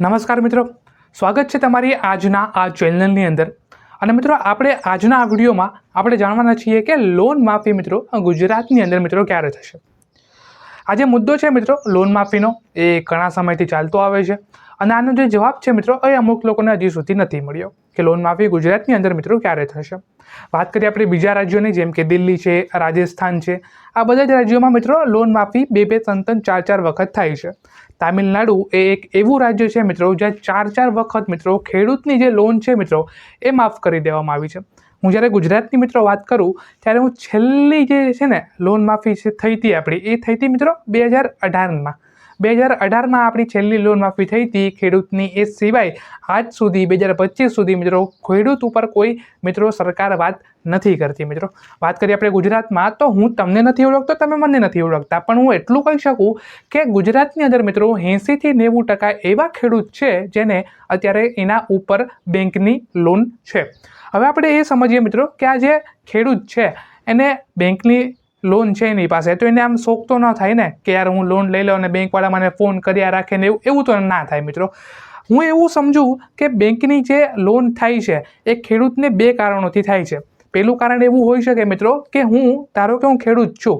નમસ્કાર મિત્રો. સ્વાગત છે તમારી આજના આ ચેનલની અંદર. અને મિત્રો, આપણે આજના આ વિડીયોમાં આપણે જાણવાના છીએ કે લોન માફી મિત્રો ગુજરાતની અંદર મિત્રો ક્યારે થશે? આ જે મુદ્દો છે મિત્રો લોન માફીનો, એ ઘણા સમયથી ચાલતો આવે છે. અને આનો જે જવાબ છે મિત્રો, એ અમુક લોકોને હજી સુધી નથી મળ્યો કે લોન માફી ગુજરાતની અંદર મિત્રો ક્યારે થશે. વાત કરીએ આપણે બીજા રાજ્યોની, જેમ કે દિલ્હી છે, રાજસ્થાન છે. આ બધા જ રાજ્યોમાં મિત્રો લોન માફી બે બે, ત્રણ ત્રણ, ચાર ચાર વખત થાય છે. તામિલનાડુ એ એક એવું રાજ્ય છે મિત્રો, જ્યાં ચાર ચાર વખત મિત્રો ખેડૂતની જે લોન છે મિત્રો, એ માફ કરી દેવામાં આવી છે. હું જ્યારે ગુજરાતની મિત્રો વાત કરું, ત્યારે હું છેલ્લી જે છે ને લોન માફી છે થઈ હતી આપણી, એ થઈ હતી મિત્રો બે હજાર અઢારમાં. બે હજાર અઢારમાં આપણી છેલ્લી લોન માફી થઈ હતી ખેડૂતની, એ સિવાય આજ સુધી, બે હજાર પચીસ સુધી મિત્રો ખેડૂત ઉપર કોઈ મિત્રો સરકાર વાત નથી કરતી મિત્રો. વાત કરીએ આપણે ગુજરાતમાં, તો હું તમને નથી ઓળખતો, તમે મને નથી ઓળખતા, પણ હું એટલું કહી શકું કે ગુજરાતની અંદર મિત્રો એંસીથી નેવું ટકા એવા ખેડૂત છે જેને અત્યારે એના ઉપર બેંકની લોન છે. હવે આપણે એ સમજીએ મિત્રો કે આ જે ખેડૂત છે, એને બેંકની લોન છે એની પાસે. તો એને આમ શોખ તો ન થાય ને કે યાર હું લોન લઈ લઉં અને બેંકવાળા મને ફોન કર્યા રાખે ને એવું એવું તો ના થાય મિત્રો. હું એવું સમજું કે બેંકની જે લોન થાય છે, એ ખેડૂતને બે કારણોથી થાય છે. પહેલું કારણ એવું હોઈ શકે મિત્રો કે હું, ધારો કે હું ખેડૂત છું,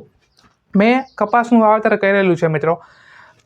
મેં કપાસનું વાવેતર કરેલું છે મિત્રો.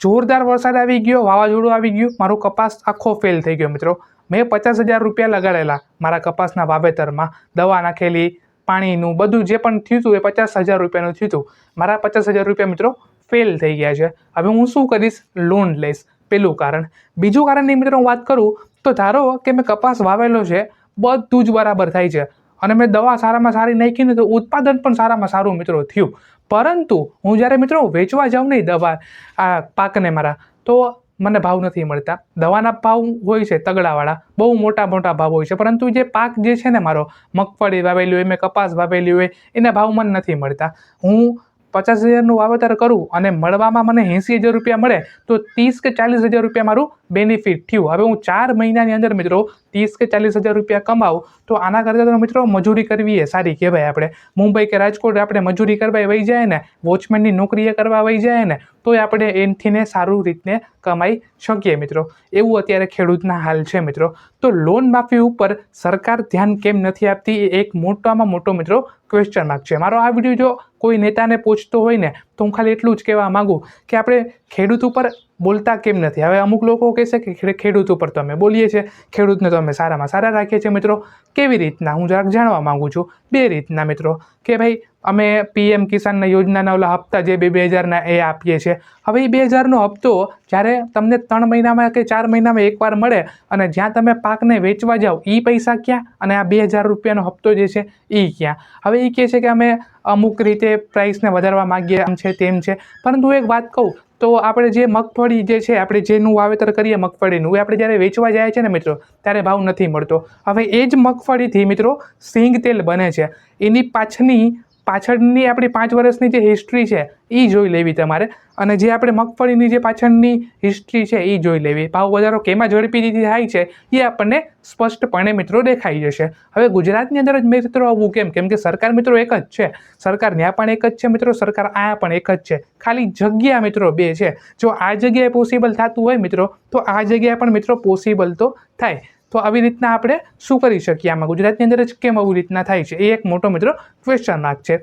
જોરદાર વરસાદ આવી ગયો, વાવાઝોડું આવી ગયું, મારો કપાસ આખો ફેલ થઈ ગયો મિત્રો. મેં પચાસ હજાર રૂપિયા લગાડેલા મારા કપાસના વાવેતરમાં, દવા નાખેલી, પાણીનું, બધું જે પણ થયું હતું એ પચાસ હજાર રૂપિયાનું થયું હતું મારા પચાસ હજાર રૂપિયા મિત્રો ફેલ થઈ ગયા છે. હવે હું શું કરીશ? લોન લઈશ. પેલું કારણ. બીજું કારણની મિત્રો વાત કરું તો ધારો કે મેં કપાસ વાવેલો છે, બધું જ બરાબર થાય છે. અને મેં દવા સારામાં સારી નાખીને તો ઉત્પાદન પણ સારામાં સારું મિત્રો થયું. પરંતુ હું જ્યારે મિત્રો વેચવા જાઉં નહીં દવા, આ પાકને મારા, તો મને ભાવ નથી મળતા. દવાના ભાવ હોય છે તગડાવાળા, બહુ મોટા મોટા ભાવ હોય છે. પરંતુ જે પાક જે છે ને મારો, મગફળી વાવેલી હોય, મેં કપાસ વાવેલી હોય, એના ભાવ મને નથી મળતા. હું પચાસ હજારનું વાવેતર કરું અને મળવામાં મને એંસી હજાર રૂપિયા મળે, તો ત્રીસ કે ચાલીસ હજાર રૂપિયા મારું બેનિફિટ થયું. હવે હું ચાર મહિનાની અંદર મિત્રો ત્રીસ કે ચાલીસ હજાર રૂપિયા કમાવું, તો આના કરતાં તો મિત્રો મજૂરી કરવી એ સારી કહેવાય આપણે? મુંબઈ કે રાજકોટ આપણે મજૂરી કરવા વહી જાય ને, વોચમેનની નોકરીએ કરવા વહી જાય ને, તોય આપણે એનથીને સારું રીતને કમાઈ શકીએ મિત્રો. એવું અત્યારે ખેડૂતના હાલ છે મિત્રો. તો લોન માફી ઉપર સરકાર ધ્યાન કેમ નથી આપતી એ એક મોટામાં મોટો મિત્રો ક્વેશ્ચન માર્ક છે. મારો આ વીડિયો જો કોઈ નેતાને પૂછતો હોય ને તો હું ખાલી એટલું જ કહેવા માગું કે આપણે ખેડૂત ઉપર બોલતા કેમ નથી? હવે અમુક લોકો કહેશે કે ખેડૂત ઉપર તો અમે બોલીએ છીએ, ખેડૂતને તો અમે સારામાં સારા રાખીએ છીએ મિત્રો. કેવી રીતના? હું જરાક જાણવા માગું છું. બે રીતના મિત્રો કે ભાઈ અમે પીએમ કિસાનના યોજનાના ઓલા હપ્તા જે બે બે હજારના એ આપીએ છીએ. હવે એ બે હજારનો હપ્તો જ્યારે તમને ત્રણ મહિનામાં કે ચાર મહિનામાં એકવાર મળે અને જ્યાં તમે પાકને વેચવા જાઓ એ પૈસા ક્યાં? અને આ બે હજાર રૂપિયાનો હપ્તો જે છે એ ક્યાં? હવે એ કહે છે કે અમે અમુક રીતે પ્રાઇસને વધારવા માગીએ, આમ છે તેમ છે. પરંતુ એક વાત કહું, તો આપણે જે મગફળી જે છે, આપણે જેનું વાવેતર કરીએ મગફળીનું, એ આપણે જ્યારે વેચવા જાય છે ને મિત્રો, ત્યારે ભાવ નથી મળતો. હવે એ જ મગફળીથી મિત્રો સિંગ તેલ બને છે. એની પાછળની પાછળની આપણી પાંચ વર્ષની જે હિસ્ટ્રી છે એ જોઈ લેવી તમારે. અને જે આપણે મગફળીની જે પાછળની હિસ્ટ્રી છે એ જોઈ લેવી. ભાવ વધારો કેમાં ઝડપીથી થાય છે એ આપણને સ્પષ્ટપણે મિત્રો દેખાઈ જશે. હવે ગુજરાતની અંદર જ મિત્રો આવવું કેમ? કેમ કે સરકાર મિત્રો એક જ છે. સરકાર ત્યાં પણ એક જ છે મિત્રો, સરકાર આ પણ એક જ છે. ખાલી જગ્યા મિત્રો બે છે. જો આ જગ્યાએ પોસિબલ થતું હોય મિત્રો, તો આ જગ્યાએ પણ મિત્રો પોસિબલ તો થાય. તો આવી રીતના આપણે શું કરી શકીએ આમાં? ગુજરાતની અંદર જ કેમ આવી રીતના થાય છે? એ એક મોટો મિત્રો ક્વેશ્ચન માર્ક છે.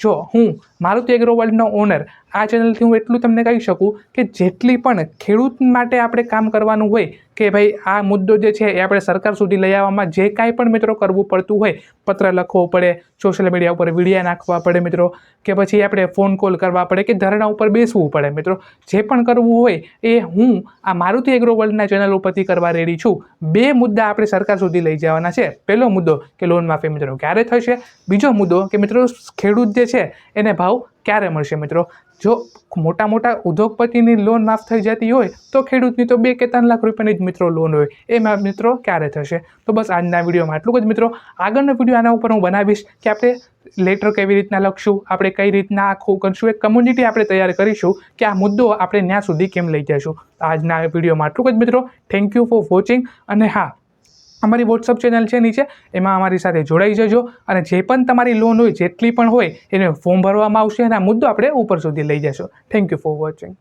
જો હું મારુતિ એગ્રો વર્લ્ડનો ઓનર આ ચેનલથી હું એટલું તમને કહી શકું કે જેટલી પણ ખેડૂત માટે આપણે કામ કરવાનું હોય કે ભાઈ આ મુદ્દો જે છે એ આપણે સરકાર સુધી લઈ આવવામાં જે કાંઈ પણ મિત્રો કરવું પડતું હોય, પત્ર લખવો પડે સોશિયલ મીડિયા ઉપર વિડીયા નાખવા પડે મિત્રો, કે પછી આપણે ફોન કોલ કરવા પડે કે ધરણા ઉપર બેસવું પડે મિત્રો. જે પણ કરવું હોય એ હું આ મારુતિ એગ્રો વર્લ્ડના ચેનલ ઉપરથી કરવા રેડી છું. બે મુદ્દા આપણે સરકાર સુધી લઈ જવાના છે. પહેલો મુદ્દો કે લોન માફી મિત્રો ક્યારે થશે? બીજો મુદ્દો કે મિત્રો ખેડૂત જે છે એને ભાવ ક્યારે મળશે મિત્રો? જો મોટા મોટા ઉદ્યોગપતિની લોન માફ થઈ જતી હોય, તો ખેડૂતની તો બે કે ત્રણ લાખ રૂપિયાની જ મિત્રો લોન હોય. એમાં મિત્રો ક્યારે થશે? તો બસ આજના વિડીયોમાં આટલું જ મિત્રો. આગળનો વીડિયો આના ઉપર હું બનાવીશ કે આપણે લેટર કેવી રીતના લખશું, આપણે કઈ રીતના આખું કરશું, એક કમ્યુનિટી આપણે તૈયાર કરીશું કે આ મુદ્દો આપણે ત્યાં સુધી કેમ લઈ જઈશું આજના વિડીયોમાં આટલું જ મિત્રો. થેન્ક યુ ફોર વોચિંગ અને હા અમારી વોટ્સઅપ ચેનલ છે નીચે, એમાં અમારી સાથે જોડાઈ જજો અને જે પણ તમારી લોન હોય, જેટલી પણ હોય, એને ફોર્મ ભરવામાં આવશે આ મુદ્દો આપણે ઉપર સુધી લઈ જશો. Thank you for watching